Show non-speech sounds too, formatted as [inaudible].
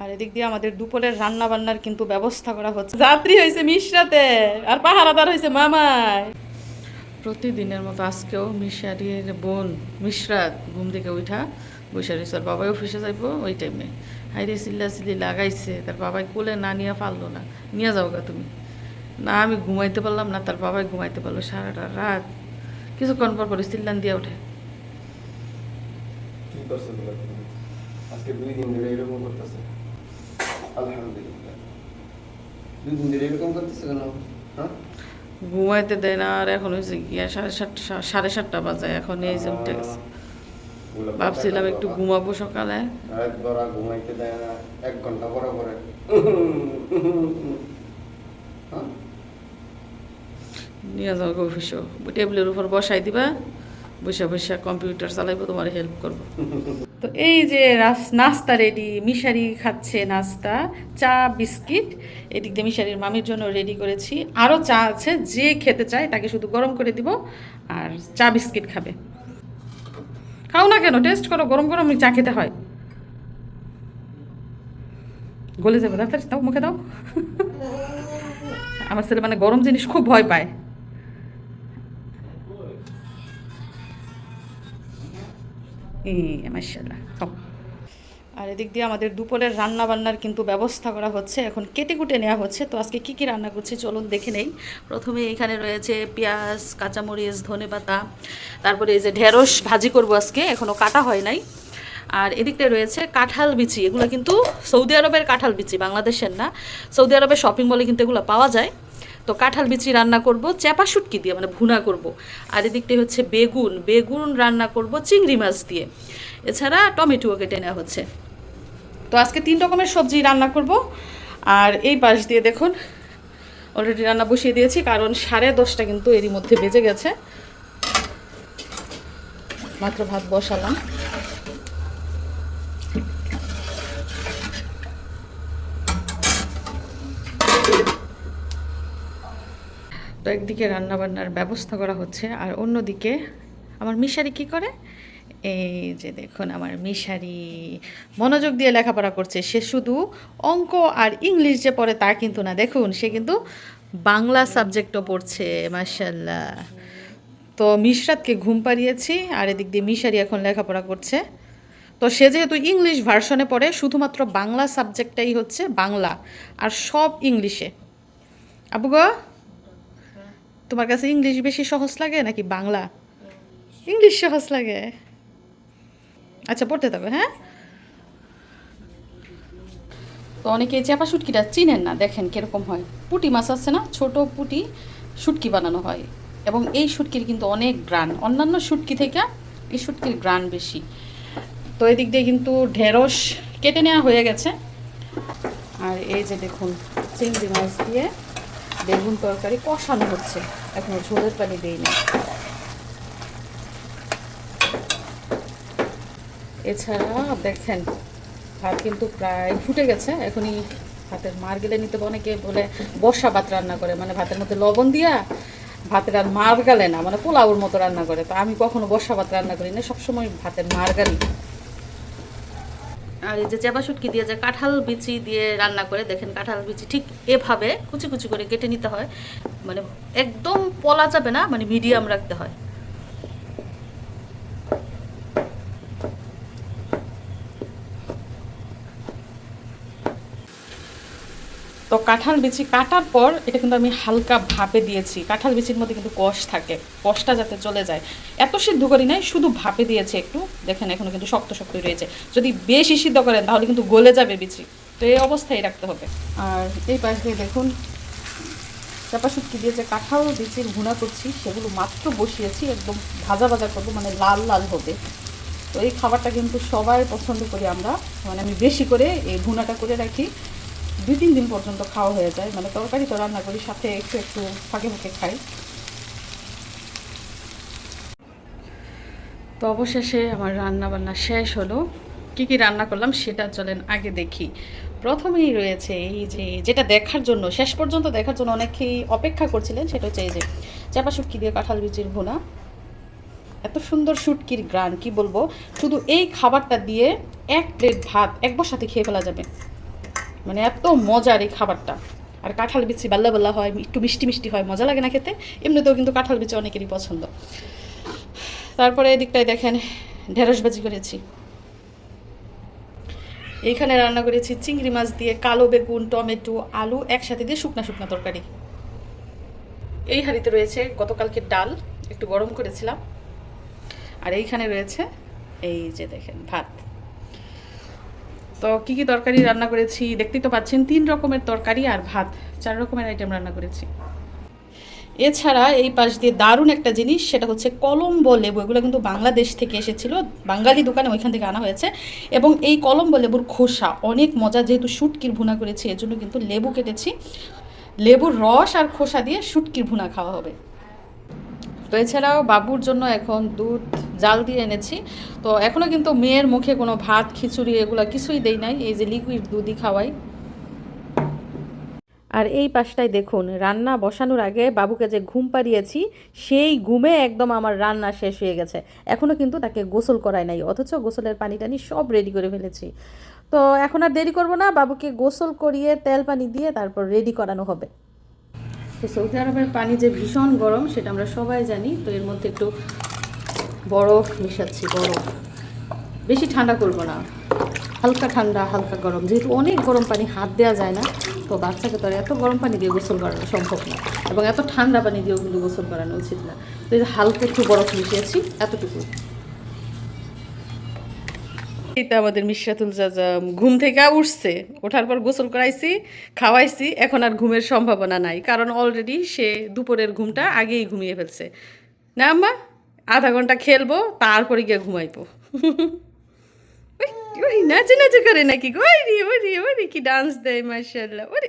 আর এদিক দিয়ে আমাদের দুপুরের রান্না বান্নার কিন্তু ব্যবস্থা করা হচ্ছে। যাত্রী হয়েছে মিশরাতে আর পাহারাদার হয়েছে মামায় প্রতিদিনের মতো আজকেও মিশারির বোন মিশরাত ঘুম থেকে উঠা রয়েছে। আর বাবাই অফিসে যাইব ওই টাইমে হাইরে চিল্লা চিল্লি লাগাইছে তার বাবাই কোলে না নিয়ে পারল না। নিয়ে যাও গা তুমি। না আমি ঘুমাইতে পারলাম না তার বাবাই ঘুমাইতে পারল সারাটা রাত। কিছুক্ষণ পর পরে চিল্লান দিয়ে ওঠে? আজকে দুই দিন ধরে এরকম করতেছে। আলহামদুলিল্লাহ। দুই দিন ধরে এরকম করতেছে কেন? হ্যাঁ? ঘুমাইতে দেয় না আর এখন হয়েছে গিয়া সাড়ে সাতটা সাড়ে সাতটা বাজে এখন এই যে উঠে গেছে। ভাবছিলাম একটু ঘুমাবো সকালে। ঘুমাইতে দেয় না এক ঘণ্টা পরে পরে? নিয়ে যাও অফিসও টেবিলের উপর বসাই দিবা। বসে বসে কম্পিউটার চালাইবো, তোমার হেল্প করব। তো এই যে নাস্তা রেডি মিশারি খাচ্ছে নাস্তা, চা, বিস্কিট, এদিক দিয়ে মিশারির মামির জন্য রেডি করেছি। আরও চা আছে, যে খেতে চায় তাকে শুধু গরম করে দিব, আর চা, বিস্কিট খাবে। খাও না কেন টেস্ট করো, গরম গরম চা খেতে হয়। গলে যাবে দাও, মুখে দাও। আমার ছেলে মানে গরম জিনিস খুব ভয় পায়। এই আর এদিক দিয়ে আমাদের দুপুরের রান্না বান্নার কিন্তু ব্যবস্থা করা হচ্ছে। এখন কেটে কুটে নেওয়া হচ্ছে। তো আজকে কি কি রান্না করছি চলুন দেখে নেই। প্রথমে এখানে রয়েছে পেঁয়াজ, কাঁচামরিচ ধনেপাতা তারপরে এই যে ঢেঁড়স ভাজি করব আজকে। এখনও কাটা হয় নাই। আর এদিকটা রয়েছে কাঁঠাল বিচি। এগুলো কিন্তু সৌদি আরবের কাঁঠাল বিচি, বাংলাদেশের না। সৌদি আরবের শপিং মলে কিন্তু এগুলো পাওয়া যায়। তো কাঁঠাল বিচি রান্না করব, চ্যাপা শুটকি দিয়ে মানে ভুনা করব। আর এদিকটাই হচ্ছে বেগুন বেগুন রান্না করব চিংড়ি মাছ দিয়ে। এছাড়া টমেটোও কেটে নেওয়া হচ্ছে। তো আজকে তিন রকমের সবজি রান্না করব। আর এই পাশ দিয়ে দেখুন অলরেডি রান্না বসিয়ে দিয়েছি, কারণ সাড়ে দশটা কিন্তু এরই মধ্যে বেজে গেছে। মাত্র ভাত বসালাম। তো একদিকে রান্নাবান্নার ব্যবস্থা করা হচ্ছে আর অন্যদিকে আমার মিশারি কি করে? এই যে দেখুন আমার মিশারি মনোযোগ দিয়ে লেখাপড়া করছে। সে শুধু অঙ্ক আর ইংলিশ যে পড়ে তা কিন্তু না। দেখুন, সে কিন্তু বাংলা সাবজেক্টও পড়ছে মার্শাল্লাহ তো মিশরাতকে ঘুম পাড়িয়েছি আর এদিক দিয়ে মিশারি এখন লেখাপড়া করছে। তো সে যেহেতু ইংলিশ ভার্সনে পড়ে, শুধুমাত্র বাংলা সাবজেক্টটাই হচ্ছে বাংলা আর সব ইংলিশে। আবু গো তোমার কাছে ইংলিশ বেশি সহজ লাগে নাকি বাংলা? ইংলিশ সহজ লাগে। আচ্ছা পড়তে তবে হ্যাঁ? তো অনেকে চাপা শুটকিটা চিনেন না, দেখেন কীরকম হয়। পুটি মাছ আছে না, ছোট পুটি শুটকি বানানো হয়। এবং এই শুটকির কিন্তু অনেক গ্রান। অন্যান্য শুটকি থেকে এই শুটকির গ্রান বেশি। তো এদিক দিয়ে কিন্তু ঢেঁড়স কেটে নেওয়া হয়ে গেছে। আর এই যে দেখুন, চিংড়ি মাছ দিয়ে বেগুন তরকারি কষানো হচ্ছে। এখনও ঝোলের পানি দেই না এছাড়া দেখেন, ভাত কিন্তু প্রায় ফুটে গেছে। এখনই ভাতের মার গেলে নিতে অনেকে বলে বর্ষা ভাত রান্না করে। মানে ভাতের মধ্যে লবণ দিয়া ভাতের আর মার গালে না। মানে পোলাওর মতো রান্না করে। তো আমি কখনো বর্ষা ভাত রান্না করি না। সবসময় ভাতের মার গালি। আর এই যে চেপা শুটকি দিয়ে যে কাঁঠাল বিচি দিয়ে রান্না করে, দেখেন কাঁঠাল বিচি ঠিক এভাবে কুচি কুচি করে কেটে নিতে হয়। মানে একদম পলা যাবে না মানে মিডিয়াম রাখতে হয়। তো কাঁঠাল বিচি কাটার পর এটা কিন্তু আমি হালকা ভাপে দিয়েছি। কাঁঠাল বিচির মধ্যে কিন্তু কষ থাকে, কষটা যাতে চলে যায়। এত সিদ্ধ করি নাই, শুধু ভাপে দিয়েছে একটু। দেখেন এখনও কিন্তু শক্ত শক্ত রয়েছে। যদি বেশি সিদ্ধ করেন, তাহলে কিন্তু গলে যাবে বিচি। তো এই অবস্থায় রাখতে হবে। আর এই পাশ দিয়ে দেখুন, চাপা শুটকি দিয়ে যে কাঁঠাল বিচির ভুনা করছি, সেগুলো মাত্র বসিয়েছি, একদম ভাজা ভাজা করব মানে লাল লাল হবে। তো এই খাবারটা কিন্তু সবাই পছন্দ করি আমরা। মানে আমি বেশি করে এই ভুনাটা করে রাখি। দুই তিন দিন পর্যন্ত খাওয়া হয়ে যায়। মানে তরকারি তো রান্না করি, সাথে একটু একটু ফাঁকে ফাঁকে খাই। তো অবশেষে আমার রান্না বান্না শেষ হলো। কি কি রান্না করলাম সেটা চলেন আগে দেখি। প্রথমেই রয়েছে এই যে, যেটা দেখার জন্য, শেষ পর্যন্ত দেখার জন্য অনেকেই অপেক্ষা করছিলেন, সেটা হচ্ছে এই যে, চাপা শুটকি দিয়ে কাঁঠাল বিচির ভুনা। এত সুন্দর শুটকির গ্রান, কি বলব? শুধু এই খাবারটা দিয়ে এক প্লেট ভাত এক বসাতে খেয়ে ফেলা যাবে। মানে এত মজার এই খাবারটা। আর কাঁঠাল বিচি বাল্লা বাল্লা হয়, একটু মিষ্টি মিষ্টি হয়, মজা লাগে না খেতে। এমনিতেও কিন্তু কাঁঠাল বিচি অনেকেরই পছন্দ। তারপরে এদিকটায় দেখেন, ঢেঁড়স ভাজি করেছি। এইখানে রান্না করেছি চিংড়ি মাছ দিয়ে কালো বেগুন, টমেটো, আলু একসাথে দিয়ে শুকনা শুকনা তরকারি। এই হাঁড়িতে রয়েছে গতকালকে ডাল, একটু গরম করেছিলাম। আর এইখানে রয়েছে, এই যে দেখেন, ভাত। তো কি কি তরকারি রান্না করেছি? দেখতেই তো পাচ্ছেন, তিন রকমের তরকারি আর ভাত। চার রকমের আইটেম রান্না করেছি। এছাড়া এই পাশ দিয়ে দারুণ একটা জিনিস, সেটা হচ্ছে কলম্বো লেবু। এগুলো কিন্তু বাংলাদেশ থেকে এসেছিল, বাঙালি দোকানে ওইখান থেকে আনা হয়েছে। এবং এই কলম্বো লেবুর খোসা, অনেক মজা, যেহেতু শুটকির ভুনা করেছি এর জন্য কিন্তু লেবু কেটেছি। লেবুর রস আর খোসা দিয়ে শুটকির ভুনা খাওয়া হবে। তো এছাড়াও বাবুর জন্য এখন দুধ, জাল দিয়ে এনেছি। তো এখনও কিন্তু মেয়ের মুখে কোনো ভাত, খিচুড়ি এগুলো কিছুই দেই নাই, এই যে লিকুইড দুধই খাওয়াই। আর এই পাশটায় দেখুন, রান্না বসানোর আগে বাবুকে যে ঘুম পাড়িয়েছি, সেই ঘুমে একদম আমার রান্না শেষ হয়ে গেছে। এখনও কিন্তু তাকে গোসল করায় নাই, অথচ গোসলের পানি টানি সব রেডি করে ফেলেছি। তো এখন আর দেরি করব না, বাবুকে গোসল করিয়ে তেল পানি দিয়ে তারপর রেডি করানো হবে। তো সৌদি আরবের পানি যে ভীষণ গরম, সেটা আমরা সবাই জানি, তো এর মধ্যে একটু বরফ মিশাচ্ছি, বরফ। বেশি ঠান্ডা করব না। হালকা ঠান্ডা, হালকা গরম। যেহেতু অনেক গরম পানি হাত দেওয়া যায় না, তো বাচ্চাকে তো এত গরম পানি দিয়ে গোসল করানো সম্ভব না, এবং এত ঠান্ডা পানি দিয়েও কিন্তু গোসল করানো উচিত না। তো হালকা একটু বরফ মিশিয়েছি এতটুকু এই তো আমাদের মিশরাতুল জাজাম ঘুম থেকে উঠছে। ওঠার পর গোসল করাইছি খাওয়াইছি এখন আর ঘুমের সম্ভাবনা নাই। কারণ অলরেডি সে দুপুরের ঘুমটা আগেই ঘুমিয়ে ফেলছে। না আম্মা? আধা ঘণ্টা খেলব তারপরে গিয়ে ঘুমাইবো। [laughs] ওই, নাচে নাচে করে নাকি? ওই রে ওই রে ওই রে কি ডান্স দেয় মার্শাল্লাহ ওরে